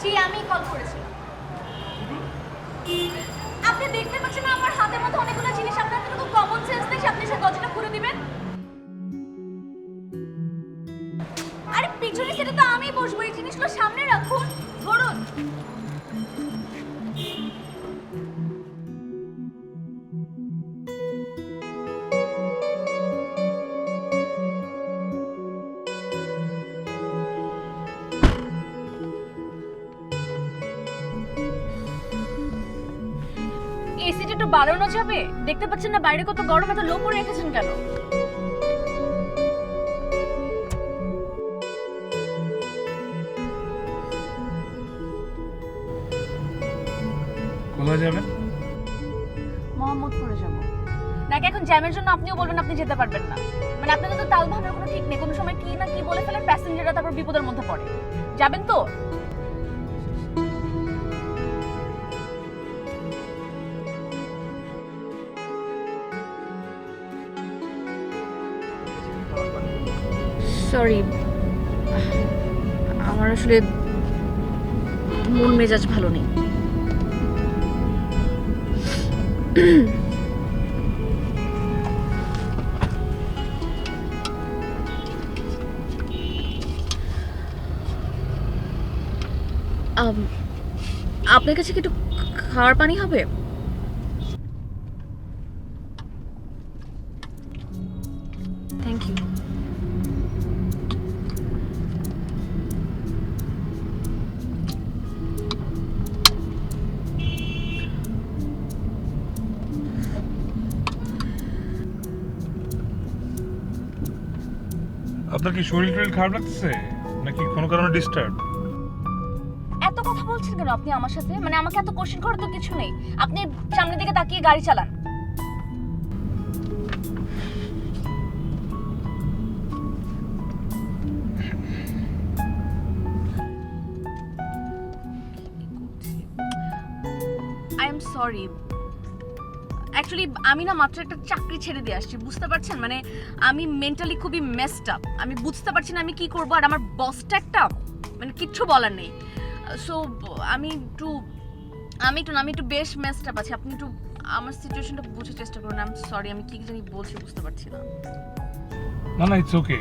জি, আমি কল করেছিলাম আপনি দেখতে পাচ্ছেন আমার হাতের মধ্যে অনেকগুলো জিনিস, আপনার তো কমন সেন্স নেই আপনি সে গজটা খুলে দিবেন। আরে, পিছনে সেটা তো আমি বসবো, এই জিনিসগুলো সামনে রাখুন। ধরুন। এসিটা একটু বাড়ানো যাবে। দেখতে পাচ্ছেন না বাইরে কত গরম এত লো করে রেখেছেন কেন? কোথায় যাবেন? মোহাম্মদপুরে যাব। নাকি এখন জ্যামের জন্য আপনিও বলবেন আপনি যেতে পারবেন না? মানে আপনাদের তো তাল ভাঙার কোনো ঠিক নেই। কোনো সময় কি না কি বলে ফেলেন প্যাসেঞ্জাররা তারপর বিপদের মধ্যে পড়ে। যাবেন তো? সরি আমার আসলে মন মেজাজ ভালো নেই। আপনার কাছে কি একটু খাওয়ার পানি হবে? থ্যাংক ইউ আপনার কি শরীর টরীর খারাপ লাগতেছে? নাকি কোনো কারণে ডিস্টার্ব এত কথা বলছেন কেন আপনি আমার সাথে? মানে আমাকে এত কোশ্চেন করার তো কিছু নেই। আপনি সামনের দিকে তাকিয়ে গাড়ি চালান। আই এম সরি অ্যাকচুয়ালি আমি না মাত্র একটা চাকরি ছেড়ে দিয়ে আসছি, বুঝতে পারছেন? মানে আমি মেন্টালি খুবই মেসড আপ আমি বুঝতে পারছি না আমি কি করব, আর আমার বসটা একটা মানে কিচ্ছু বলার নেই। সো আমি একটু আমি একটু আমি একটু বেশ মেসড আপ আছি। আপনি একটু আমার সিচুয়েশনটা বোঝার চেষ্টা করুন। আমি সরি আমি কি জানি বলছি বুঝতে পারছি না। না না ইটস ওকে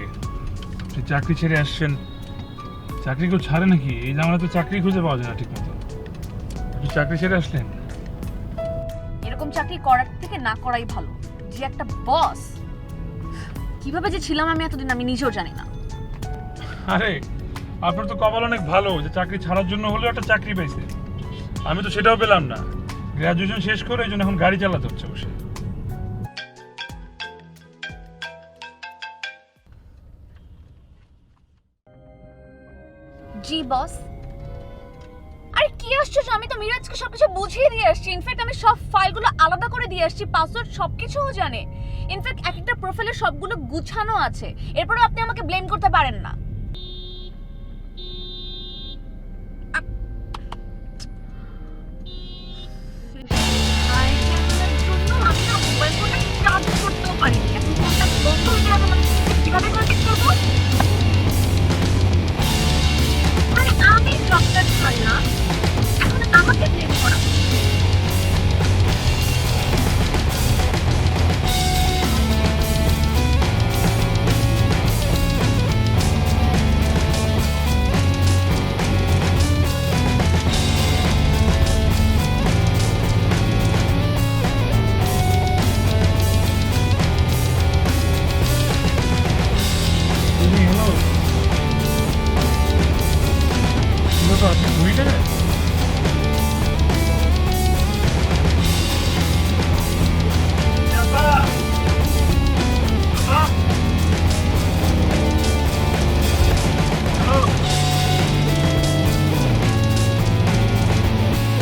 চাকরি ছেড়ে আসছেন, চাকরি কেউ ছাড়ে নাকি? এই জামানায় তো চাকরি খুঁজে পাওয়া যায় না ঠিক মতো চাকরি ছেড়ে আসলেন? এরকম চাকরি করার থেকে না করাই ভালো। যে একটা বস কীভাবে যে ছিলাম আমি এতদিন আমি নিজেও জানি না। আরে আপনার তো কপাল অনেক ভালো যে চাকরি ছাড়ার জন্য হলেও একটা চাকরি পাইছে। আমি তো সেটাও পেলাম না। গ্র্যাজুয়েশন শেষ করে এই জন্য এখন গাড়ি চালাতে হচ্ছে বসে। জি বস কি আশ্চর্য আমি তো মিরাজকে সবকিছু বুঝিয়ে দিয়ে আসছি? ইনফ্যাক্ট আমি সব ফাইলগুলো আলাদা করে দিয়ে আসছি পাসওয়ার্ড সবকিছুও জানে। ইনফ্যাক্ট এক একটা প্রোফাইলে সবগুলো গুছানো আছে। এরপরেও আপনি আমাকে ব্লেম করতে পারেন না। 것 같아. 보이잖아요